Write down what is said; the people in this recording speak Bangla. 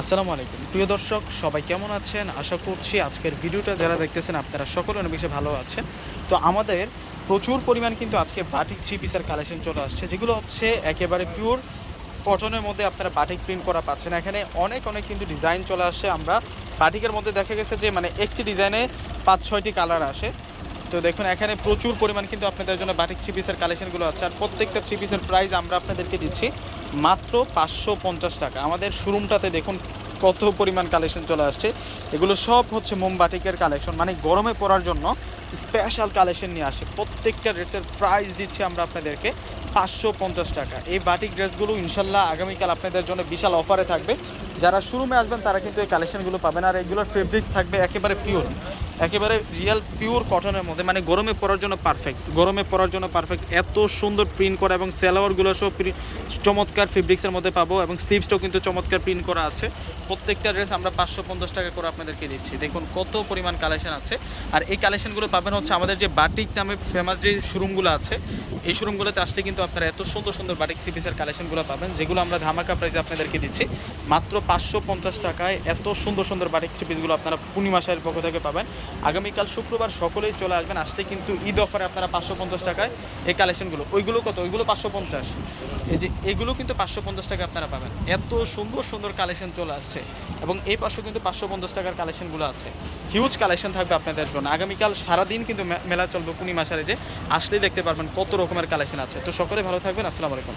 আসসালামু আলাইকুম। প্রিয় দর্শক, সবাই কেমন আছেন? আশা করছি আজকের ভিডিওটা যারা দেখতেছেন আপনারা সকলে অনেক বেশি ভালো আছেন। তো আমাদের প্রচুর পরিমাণ কিন্তু আজকে বাটিক থ্রি পিসের কালেকশন চলে আসছে। যেগুলো হচ্ছে একেবারে পিওর কটনের মধ্যে আপনারা বাটিক প্রিন্ট করা পাচ্ছেন। এখানে অনেক অনেক কিন্তু ডিজাইন চলে আসছে। আমরা বাটিকের মধ্যে দেখা গেছে যে মানে একটি ডিজাইনে পাঁচ, ছয়টি কালার আসে। তো দেখুন, এখানে প্রচুর পরিমাণ কিন্তু আপনাদের জন্য বাটিক থ্রি পিসের কালেকশনগুলো আছে। আর প্রত্যেকটা থ্রি পিসের প্রাইস আমরা আপনাদেরকে দিচ্ছি মাত্র পাঁচশো পঞ্চাশ টাকা। আমাদের শোরুমটাতে দেখুন কত পরিমাণ কালেকশন চলে আসছে। এগুলো সব হচ্ছে মোমবাটিকের কালেকশন মানে গরমে পড়ার জন্য স্পেশাল কালেকশন নিয়ে আসে প্রত্যেকটা ড্রেসের প্রাইস দিচ্ছি আমরা আপনাদেরকে পাঁচশো পঞ্চাশ টাকা। এই বাটিক ড্রেসগুলো ইনশাল্লাহ আগামীকাল আপনাদের জন্য বিশাল অফারে থাকবে। যারা শোরুমে আসবেন, তারা কিন্তু এই কালেকশনগুলো পাবেন। আর এগুলোর ফেব্রিক্স থাকবে একেবারে পিওর একেবারে রিয়েল পিওর কটনের মধ্যে মানে গরমে পরার জন্য পারফেক্ট গরমে পরার জন্য পারফেক্ট এত সুন্দর প্রিন্ট করা এবং সেলাওয়ারগুলো সব চমৎকার ফেব্রিক্সের মধ্যে পাবো এবং স্লিভসটাও কিন্তু চমৎকার প্রিন্ট করা আছে। প্রত্যেকটা ড্রেস আমরা পাঁচশো পঞ্চাশ টাকা করে আপনাদেরকে দিচ্ছি। দেখুন কত পরিমাণ কালেকশন আছে। আর এই কালেকশনগুলো পাবেন হচ্ছে আমাদের যে বাটিক নামে ফেমাস যে শোরুমগুলো আছে, এই শোরুমগুলোতে আসলে কিন্তু আপনারা এত সুন্দর সুন্দর বাটিক থ্রি পিসের কালেকশনগুলো পাবেন, যেগুলো আমরা ধামাকা প্রাইসে আপনাদেরকে দিচ্ছি। মাত্র পাঁচশো পঞ্চাশ টাকায় এত সুন্দর সুন্দর বাটিক থ্রি পিসগুলো আপনারা পূর্ণিমা শাড়ির পক্ষ থেকে পাবেন। আগামীকাল শুক্রবার সকলেই চলে আসবেন। আসলে কিন্তু ঈদ অফারে আপনারা পাঁচশো পঞ্চাশ টাকায় এই কালেকশনগুলো, ওইগুলো কত? ওইগুলো পাঁচশো পঞ্চাশ। এই যে এগুলো কিন্তু পাঁচশো পঞ্চাশ টাকা আপনারা পাবেন। এত সুন্দর সুন্দর কালেকশন চলে আসছে। এবং এই পাশে কিন্তু পাঁচশো পঞ্চাশ টাকার কালেকশনগুলো আছে। হিউজ কালেকশন থাকবে আপনাদের জন্য। আগামীকাল সারাদিন কিন্তু মেলা চলবে পূর্ণিমা শাড়ি যে, আসলেই দেখতে পারবেন কত রকমের কালেকশন আছে। তো সকলে ভালো থাকবেন। আসসালামু আলাইকুম।